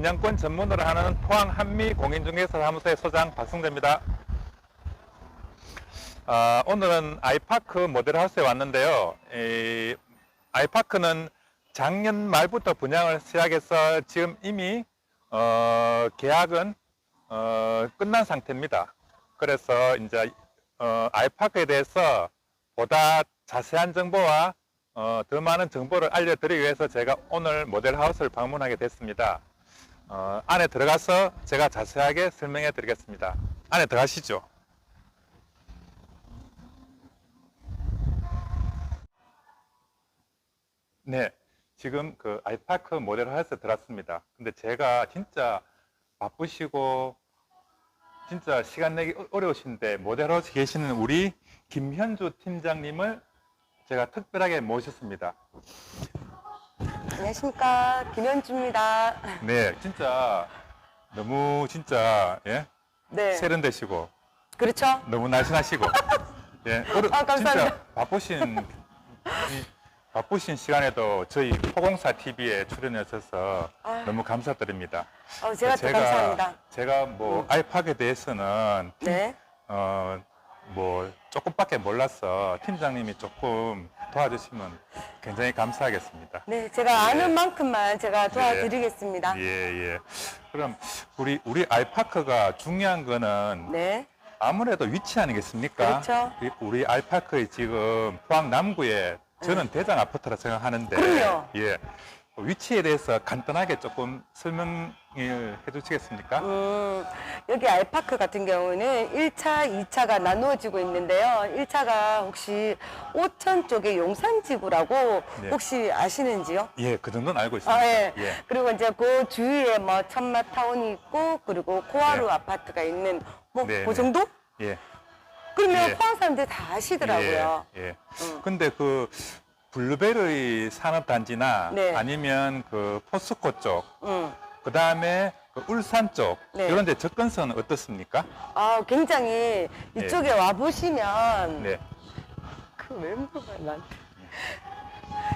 분양권 전문으로 하는 포항 한미 공인중개사 사무소의 소장 박승재입니다. 아, 오늘은 아이파크 모델하우스에 왔는데요. 이 아이파크는 작년 말부터 분양을 시작해서 지금 이미 어, 계약은 어, 끝난 상태입니다. 그래서 이제 어, 아이파크에 대해서 보다 자세한 정보와 어, 더 많은 정보를 알려드리기 위해서 제가 오늘 모델하우스를 방문하게 됐습니다. 어, 안에 들어가서 제가 자세하게 설명해 드리겠습니다. 안에 들어가시죠. 네, 지금 그 아이파크 모델하우스에 들어왔습니다. 근데 제가 진짜 바쁘시고 진짜 시간 내기 어- 어려우신데 모델하우스 계시는 우리 김현주 팀장님을 제가 특별하게 모셨습니다. 안녕하십니까 김현주입니다. 네, 진짜 너무 진짜 예? 네, 세련되시고 그렇죠. 너무 날씬하시고 예, 어려, 아, 감사합니다. 진짜 바쁘신 이 바쁘신 시간에도 저희 포공사 TV에 출연해 주셔서 아유. 너무 감사드립니다. 어, 제가 더 감사합니다. 제가 뭐 아이팍에 대해서는 네, 어, 뭐 조금밖에 몰라서 팀장님이 조금 도와주시면 굉장히 감사하겠습니다. 네, 제가 아는 네. 만큼만 제가 도와드리겠습니다. 예, 예. 그럼 우리 우리 아이파크가 중요한 거는 네, 아무래도 위치 아니겠습니까? 그렇죠. 이- 우리 아이파크의 지금 포항 남구에 저는 대장 아파트라 생각하는데 네. 그럼요. 예. 위치에 대해서 간단하게 조금 설명 을해 주시겠습니까? 음, 여기 알파크 같은 경우는 1차, 2차가 나누어지고 있는데요. 1차가 혹시 오천 쪽의 용산지구라고 네. 혹시 아시는지요? 예, 그 정도는 알고 있습니다. 아, 예. 예. 그리고 이제 그 주위에 뭐 천마타운이 있고, 그리고 코하루 네. 아파트가 있는 뭐, 네, 그 네. 정도? 예. 그러면 예. 포항 사람들이 다 아시더라고요. 예. 예. 음. 근데 그 블루베리 산업단지나 네. 아니면 그 포스코 쪽, 음. 그 다음에 그 울산 쪽 네. 이런 데 접근성은 어떻습니까? 아, 굉장히 이쪽에 와 보시면 네. 그왜 물어봐 난.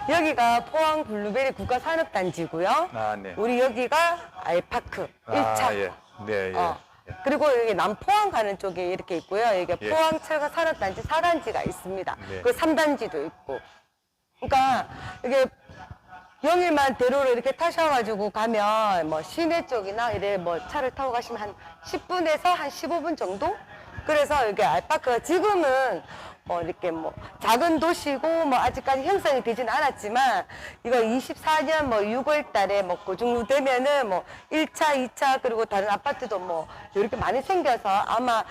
여기가 포항 블루베리 국가산업단지고요. 아, 네. 우리 여기가 알파크 일 1차. 아, 예. 네, 예. 어. 예. 그리고 여기 남포항 가는 쪽에 이렇게 있고요. 여기 예. 포항 철거 산업단지 4단지가 있습니다. 네. 그 3단지도 있고. 그러니까 이게 영일만 대로를 이렇게 타셔가지고 가면 뭐 시내 쪽이나 이래 뭐 차를 타고 가시면 한 10분에서 한 15분 정도? 그래서 이게 알파크가 지금은 뭐 이렇게 뭐 작은 도시고 뭐 아직까지 형성이 되지는 않았지만 이거 24년 뭐 6월 달에 뭐그 정도 되면은 뭐 1차, 2차 그리고 다른 아파트도 뭐 이렇게 많이 생겨서 아마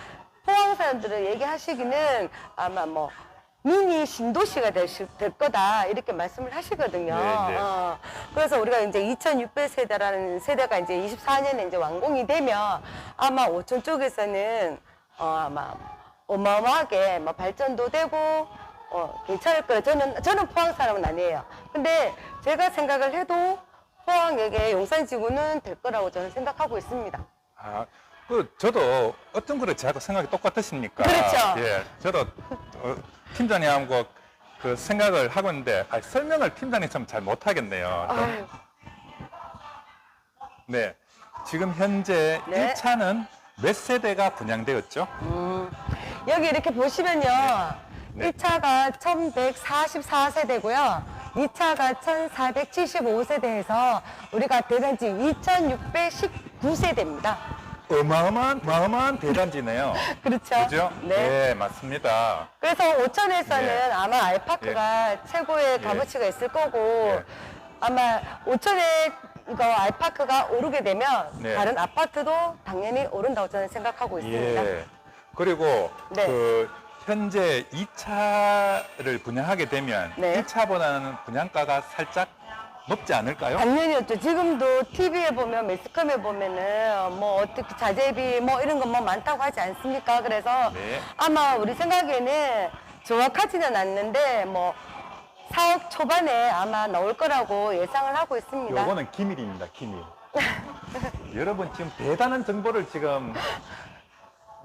포항 사람들은 얘기하시기는 아마 뭐 미니 신도시가 될, 시- 될 거다 이렇게 말씀을 하시거든요. 네, 네. 어, 그래서 우리가 이제 2600 세대라는 세대가 이제 24년에 이제 완공이 되면 아마 오천 쪽에서는 어, 아마 어마어마하게 뭐 발전도 되고 어, 괜찮을 거예요. 저는 저는 포항 사람은 아니에요. 근데 제가 생각을 해도 포항에게 용산지구는 될 거라고 저는 생각하고 있습니다. 아, 그 저도 어떤 거를 제하고 생각이 똑같으십니까? 그렇죠. 예, 저도 어, 팀장님하고 그 생각을 하고 있는데 아, 설명을 팀장님처럼 잘 못하겠네요. 아유, 네, 지금 현재 네. 1차는 몇 세대가 분양되었죠? 음, 여기 이렇게 보시면요. 네. 1차가 1144세대고요. 2차가 1475세대에서 우리가 대단지 2619세대입니다. 어마어마한, 어마어마한 대단지네요. 그렇죠? 그죠? 네. 네, 맞습니다. 그래서 오천에서는 네. 아마 알파크가 최고의 값어치가 있을 거고 예. 아마 오천에 이거 알파크가 오르게 되면 네. 다른 아파트도 당연히 오른다고 저는 생각하고 있습니다. 예. 그리고 네. 그 현재 2차를 분양하게 되면 네. 1차보다는 분양가가 살짝 높지 않을까요? 당연히였죠. 지금도 TV에 보면 매스컴에 보면은 뭐 어떻게 자재비 뭐 이런 거 뭐 많다고 하지 않습니까? 그래서 네. 아마 우리 생각에는 정확하지는 않는데 뭐 4억 초반에 아마 나올 거라고 예상을 하고 있습니다. 요거는 기밀입니다, 기밀. 여러분 지금 대단한 정보를 지금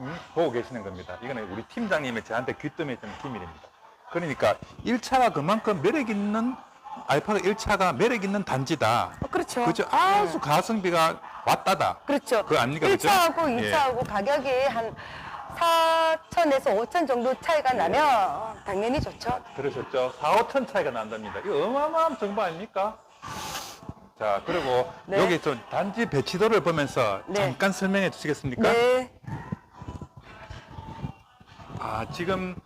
음, 보고 계시는 겁니다. 이거는 우리 팀장님이 저한테 귀뜸해 준 기밀입니다. 그러니까 1차가 그만큼 매력 있는 알파카 1차가 매력 있는 단지다. 어, 그렇죠. 그죠? 아주 가성비가 왔다다. 그렇죠. 그거 아닙니까? 그죠? 1차하고 예. 2차하고 가격이 한 4천에서 5천 정도 차이가 나면 어, 당연히 좋죠. 들으셨죠? 4, 5천 차이가 난답니다. 이거 어마어마한 정보 아닙니까? 자, 그리고 네. 여기 좀 단지 배치도를 보면서 네. 잠깐 설명해 주시겠습니까? 네. 아, 지금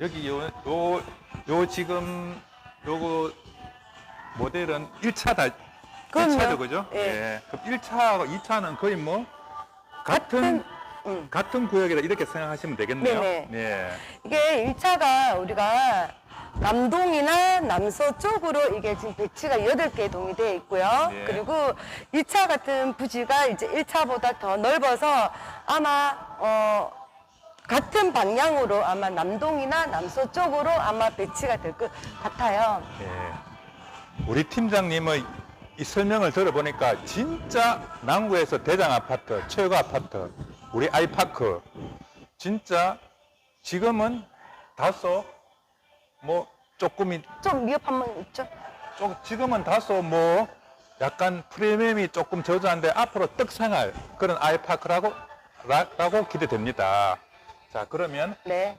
여기 요, 요, 요 지금 요거 모델은 1차다. 그럼요. 1차죠, 그죠? 예. 그럼 1차하고 2차는 거의 뭐 같은 같은, 음. 같은 구역이라 이렇게 생각하시면 되겠네요. 네네. 네. 이게 1차가 우리가 남동이나 남서 쪽으로 이게 지금 배치가 8개 동이 되어 있고요. 네. 그리고 2차 같은 부지가 이제 1차보다 더 넓어서 아마, 어, 같은 방향으로 아마 남동이나 남서 쪽으로 아마 배치가 될 것 같아요. 예. 우리 팀장님의 이 설명을 들어보니까 진짜 남구에서 대장 아파트, 최고 아파트, 우리 아이파크 진짜 지금은 다소 뭐 조금이 좀 위협한 건 있죠? 좀 지금은 다소 뭐 약간 프리미엄이 조금 저조한데 앞으로 떡상할 그런 아이파크라고 라, 라고 기대됩니다. 자 그러면 네.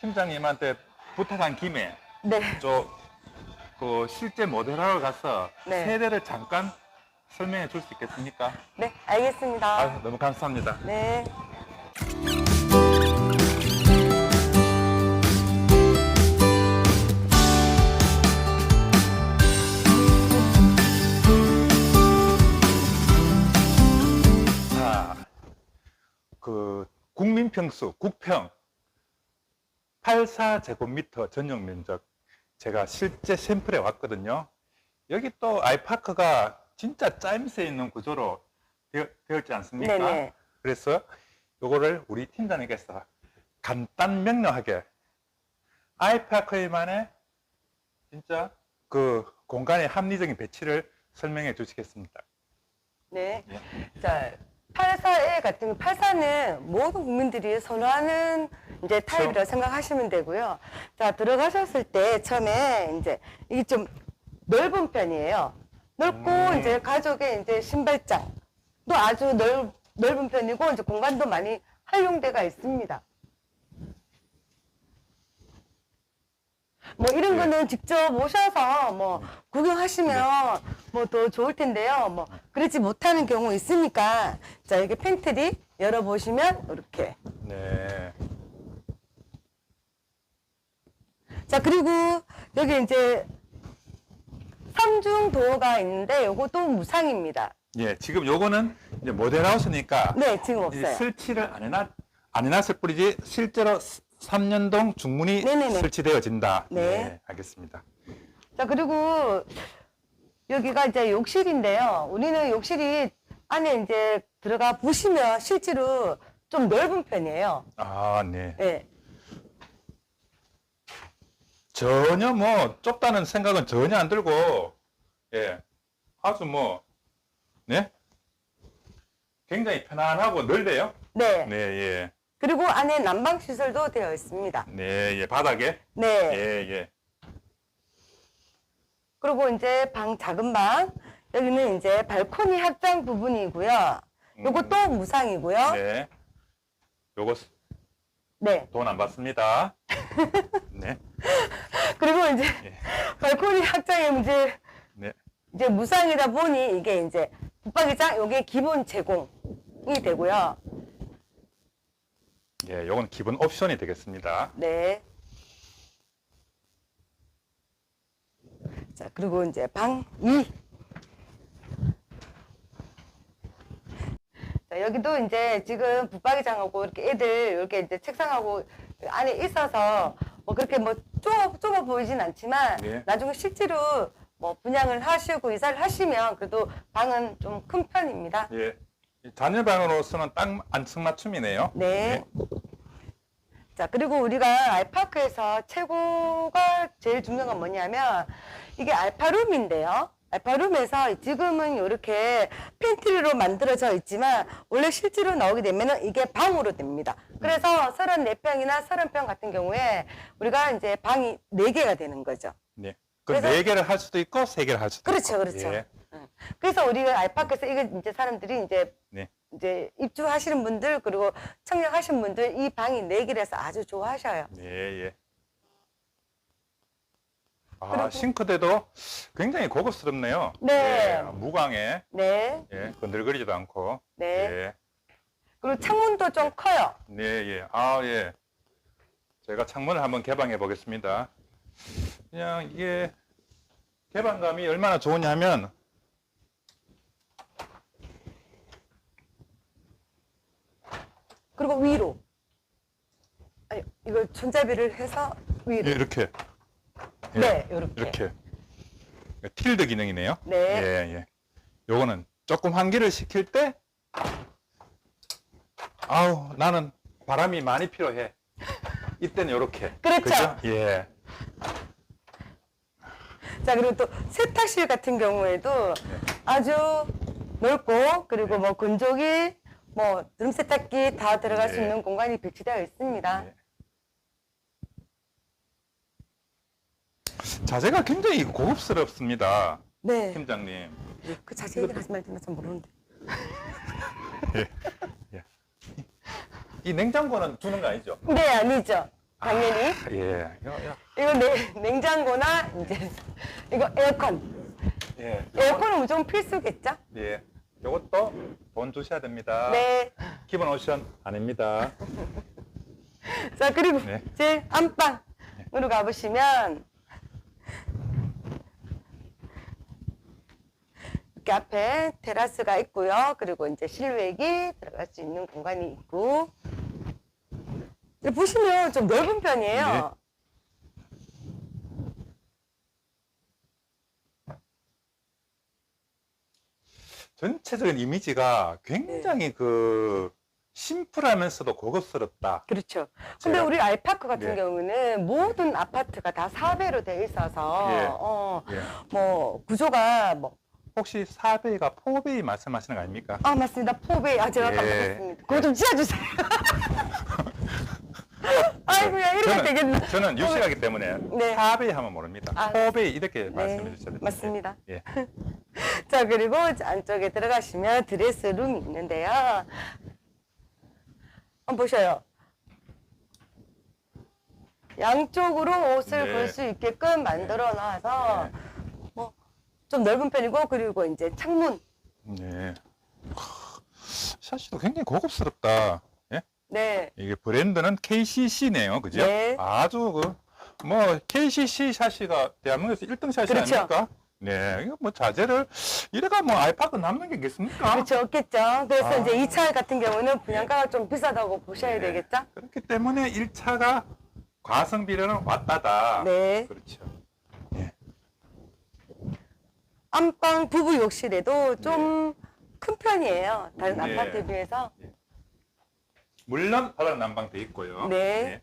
팀장님한테 부탁한 김에 네. 저 그 실제 모델하러 가서 네. 세대를 잠깐 설명해 줄 수 있겠습니까? 네, 알겠습니다. 아, 너무 감사합니다. 네. 자, 그 국민평수 국평 84제곱미터 전용 면적 제가 실제 샘플에 왔거든요. 여기 또 아이파크가 진짜 짜임새 있는 구조로 되어, 되었지 않습니까? 네네. 그래서 요거를 우리 팀장님께서 간단 명료하게 아이파크만의 진짜 그 공간의 합리적인 배치를 설명해 주시겠습니다. 네. 예. 자, 84A 같은 84는 모든 국민들이 선호하는 이제 타입이라고 생각하시면 되고요. 자, 들어가셨을 때 처음에 이제 이게 좀 넓은 편이에요. 넓고 음. 이제 가족의 이제 신발장도 아주 넓, 넓은 편이고 이제 공간도 많이 활용대가 있습니다. 뭐 이런 네. 거는 직접 오셔서 뭐 구경하시면 뭐 더 좋을 텐데요. 뭐 그렇지 못하는 경우 있으니까 자 이렇게 팬트리 열어보시면 이렇게 네. 자 그리고 여기 이제 삼중 도어가 있는데 요것도 무상입니다. 예, 지금 요거는 이제 모델하우스니까 네 지금 없어요. 설치를 안 해놨 안 해놨을 뿐이지 실제로 3년동 중문이 네네네. 설치되어진다. 네. 알겠습니다. 자 그리고 여기가 이제 욕실인데요. 우리는 욕실이 안에 이제 들어가 보시면 실제로 좀 넓은 편이에요. 아, 네. 예. 전혀 뭐 좁다는 생각은 전혀 안 들고 예, 아주 뭐 네, 굉장히 편안하고 넓네요. 네. 네, 예, 그리고 안에 난방 시설도 되어 있습니다. 네, 예, 바닥에 네. 예, 예, 그리고 이제 방 작은 방 여기는 이제 발코니 확장 부분이고요. 요것도 무상이고요. 네. 네. 요거 돈안 받습니다. 네, 그리고 이제 예. 발코니 확장이 이제 네, 이제 무상이다 보니 이게 이제 붙박이장 요게 기본 제공이 되고요. 예, 요건 기본 옵션이 되겠습니다. 네. 자, 그리고 이제 방 2. 자, 여기도 이제 지금 붙박이장하고 이렇게 애들 이렇게 이제 책상하고 안에 있어서 뭐 그렇게 뭐 좁아, 좁아 보이진 않지만 네. 나중에 실제로 뭐 분양을 하시고 이사를 하시면 그래도 방은 좀 큰 편입니다. 예, 이 자녀방으로서는 딱 안성맞춤이네요. 네. 자, 그리고 우리가 알파크에서 최고가 제일 중요한 건 뭐냐면 이게 알파룸인데요. 알파룸에서 지금은 이렇게 팬트리로 만들어져 있지만 원래 실제로 나오게 되면은 이게 방으로 됩니다. 그래서 34평이나 30평 같은 경우에 우리가 이제 방이 4개가 되는 거죠. 네. 그 그래서- 네 개를 할 수도 있고 세 개를 할 수도 그렇죠, 있고. 그렇죠. 예. 그래서 우리가 알파크에서 이거 이제 사람들이 이제 네. 이제 입주하시는 분들 그리고 청약하신 분들 이 방이 네 개라서 아주 좋아하셔요. 예, 예. 아, 그리고- 싱크대도 굉장히 고급스럽네요. 네. 예, 무광에, 네, 예, 건들거리지도 않고. 네. 예, 그리고 창문도 좀 커요. 네, 예. 아, 예. 제가 창문을 한번 개방해 보겠습니다. 그냥 이게 개방감이 얼마나 좋으냐면, 그리고 위로. 아니, 이걸 손잡이를 해서 위로. 예, 이렇게. 예, 네, 이렇게. 이렇게. 틸드 기능이네요. 네. 예, 예. 요거는 조금 환기를 시킬 때, 아우, 나는 바람이 많이 필요해. 이때는 요렇게. 그렇죠. 그죠? 예. 자, 그리고 또 세탁실 같은 경우에도 네. 아주 넓고 그리고 뭐 건조기, 뭐 누름 세탁기 다 들어갈 수 네. 있는 공간이 배치되어 있습니다. 네. 자재가 굉장히 고급스럽습니다. 네. 팀장님. 그 자세히 하지 말지 나잘 모르는데. 이 냉장고는 주는 거 아니죠? 네, 아니죠. 당연히. 아, 예. 요, 요. 이거 네, 냉장고나 이제 이거 에어컨. 예. 에어컨은 무조건 필수겠죠? 예. 요것도 돈 주셔야 됩니다. 네. 기본 옵션 아닙니다. 자, 그리고 네. 제 안방으로 가보시면 이렇게 앞에 테라스가 있고요. 그리고 이제 실외기 들어갈 수 있는 공간이 있고 보시면 좀 넓은 편이에요. 전체적인 이미지가 네. 굉장히 그 심플하면서도 고급스럽다. 그렇죠. 근데 제가- 우리 알파크 같은 네. 경우는 모든 아파트가 다 사배로 되어 있어서 예. 어, 예. 뭐 구조가 뭐 혹시 4베이가 4베이 말씀하시는 거 아닙니까? 아 맞습니다 포베이 아 제가 예. 깜빡했습니다 그거 좀 지어주세요 아이고야 이렇게 저는, 되겠나 저는 유식하기 때문에 네. 4베이 하면 모릅니다. 아. 4베이 이렇게 네, 말씀해 주셔야 됩니다. 맞습니다. 예. 자 그리고 안쪽에 들어가시면 드레스룸이 있는데요 한번 보셔요 양쪽으로 옷을 네. 볼 수 있게끔 만들어 놔서 뭐좀 넓은 편이고 그리고 이제 창문 네. 샤시도 굉장히 고급스럽다. 예? 네 이게 브랜드는 KCC네요. 그죠? 네. 아주 그, 뭐, KCC 샤시가 대한민국에서 1등 샤시 그렇죠. 아닙니까? 네. 이거 뭐 자재를, 이래가 뭐 알파고 남는 게 있겠습니까? 그렇죠 없겠죠 그래서 아. 이제 이차 같은 경우는 분양가가 좀 비싸다고 보셔야 네. 되겠죠 그렇기 때문에 1차가 과성비료는 왔다다. 네. 그렇죠. 안방 부부 욕실에도 좀 큰 편이에요. 다른 네. 아파트에 비해서. 물론 바닥 난방 돼 있고요. 네.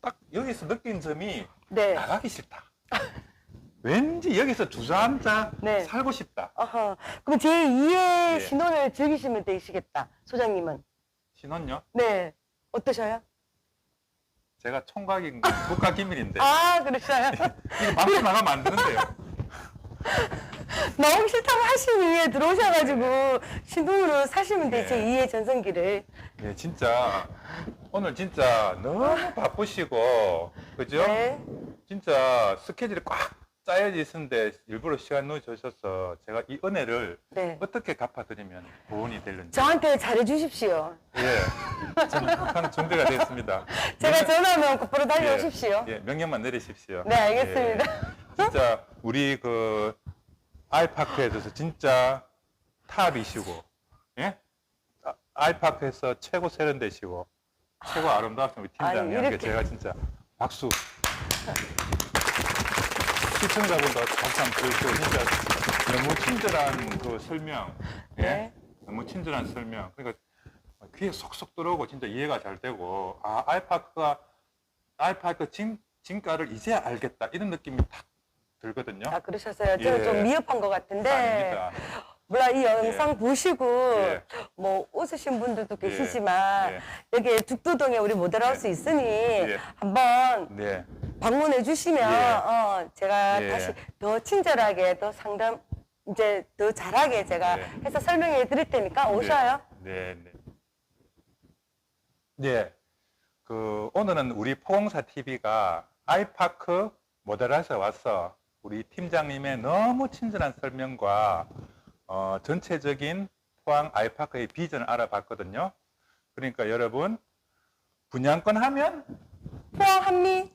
딱 여기서 느낀 점이 네. 나가기 싫다. 왠지 여기서 주저앉아 네. 살고 싶다. 어허. 그럼 제2의 네. 신혼을 즐기시면 되시겠다. 소장님은. 신혼요? 네. 어떠셔요? 제가 총각인 건 국가 기밀인데 아, 그러셔요? 이거 방송 나가면 안 되는데요. 너무 싫다고 하신 이후에 들어오셔가지고 신혼으로 사시면 돼. 네. 제2의 전성기를. 네, 진짜 오늘 진짜 너무 바쁘시고 그죠? 네. 진짜 스케줄이 꽉 짜여져 있는데 일부러 시간 넣어주셔서 제가 이 은혜를 네. 어떻게 갚아드리면 보온이 되는지 저한테 잘해주십시오. 예, 저는 항상 준비가 되어 있습니다. 제가 전화하면 곧바로 달려오십시오. 예, 명령만 내리십시오. 네, 알겠습니다. 예, 진짜 우리 그 아이파크에 대해서 진짜 탑이시고, 예? 아, 아이파크에서 최고 세련되시고 최고 아름다우신 우리 아니, 팀장님께 이렇게. 제가 진짜 박수. 시청자분도 박수 한번 드리고 진짜 너무 친절한 그 설명, 예? 네. 너무 친절한 설명. 그러니까 귀에 쏙쏙 들어오고 진짜 이해가 잘 되고 아 아이파크가 아이파크 진, 진가를 이제 알겠다 이런 느낌이 딱 들거든요. 아, 그러셨어요. 제가 예. 좀 미흡한 것 같은데. 아닙니다. 물론 이 영상 보시고 예. 뭐 웃으신 분들도 계시지만 예. 여기 죽도동에 우리 모델하우스 있으니 예. 한번 네. 방문해 주시면 예. 어, 제가 예. 다시 더 친절하게 더 상담 이제 더 잘하게 제가 네. 해서 설명해 드릴 테니까 오셔요. 네, 네. 네. 그 오늘은 우리 포공사 TV가 아이파크 모델하우스에 와서 우리 팀장님의 너무 친절한 설명과 어, 전체적인 포항 아이파크의 비전을 알아봤거든요. 그러니까 여러분 분양권 하면 네, 포항 한미